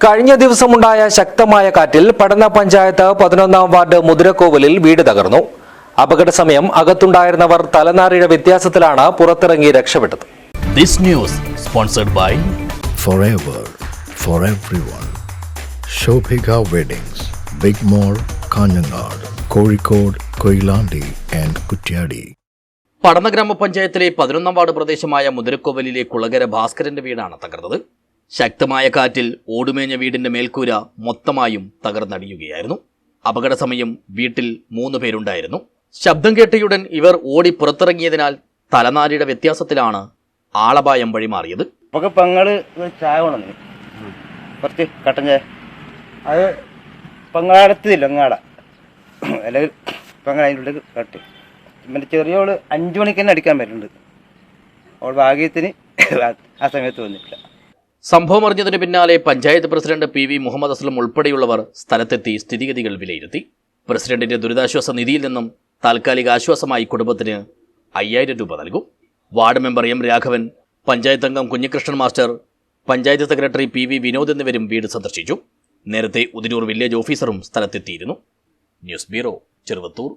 കഴിഞ്ഞ ദിവസമുണ്ടായ ശക്തമായ കാറ്റിൽ പടന്ന പഞ്ചായത്ത് പതിനൊന്നാം വാർഡ് മുതിരക്കോവിലിൽ വീട് തകർന്നു അപകട സമയം അകത്തുണ്ടായിരുന്നവർ തലനാരിഴ വ്യത്യാസത്തിലാണ് പുറത്തിറങ്ങി രക്ഷപ്പെട്ടത് This news sponsored by forever for everyone. Shobhika Weddings, Big Mall, Kanyanad, Kozhikode, Koilandi and Kutyadi. പടന്ന ഗ്രാമപഞ്ചായത്തിലെ പതിനൊന്നാം വാർഡ് പ്രദേശമായ മുതിരക്കോവലിലെ കുളകര ഭാസ്കരന്റെ വീടാണ് തകർന്നത് ശക്തമായ കാറ്റിൽ ഓടുമേഞ്ഞ വീടിന്റെ മേൽക്കൂര മൊത്തമായും തകർന്നടിയുകയായിരുന്നു. അപകട സമയം വീട്ടിൽ മൂന്ന് പേരുണ്ടായിരുന്നു. ശബ്ദം കേട്ടയുടൻ ഇവർ ഓടി പുറത്തിറങ്ങിയതിനാൽ തലനാരിയുടെ വ്യത്യാസത്തിലാണ് ആളപായം വഴിമാറിയത് നമുക്ക് പെങ്ങൾ ചായ അത് പെങ്ങാടത്തില്ല കട്ടി. പിന്നെ ചെറിയോൾ അഞ്ചു മണിക്ക് തന്നെ അടിക്കാൻ പറ്റുന്നുണ്ട് അവൾ ഭാഗ്യത്തിന് ആ സമയത്ത് വന്നിട്ടില്ല. സംഭവം അറിഞ്ഞതിന് പിന്നാലെ panchayat president P V Muhammad Aslam ഉൾപ്പെടെയുള്ളവർ സ്ഥലത്തെത്തി സ്ഥിതിഗതികൾ വിലയിരുത്തി. പ്രസിഡന്റിന്റെ ദുരിതാശ്വാസ നിധിയിൽ നിന്നും താൽക്കാലിക ആശ്വാസമായി കുടുംബത്തിന് അയ്യായിരം രൂപ നൽകും. Ward member M Raghavan panchayat അംഗം Kunhikrishnan master panchayat secretary P V Vinod എന്നിവരും വീട് സന്ദർശിച്ചു. നേരത്തെ ഉദിനൂർ വില്ലേജ് ഓഫീസറും സ്ഥലത്തെത്തിയിരുന്നു. News bureau Cheruvathur.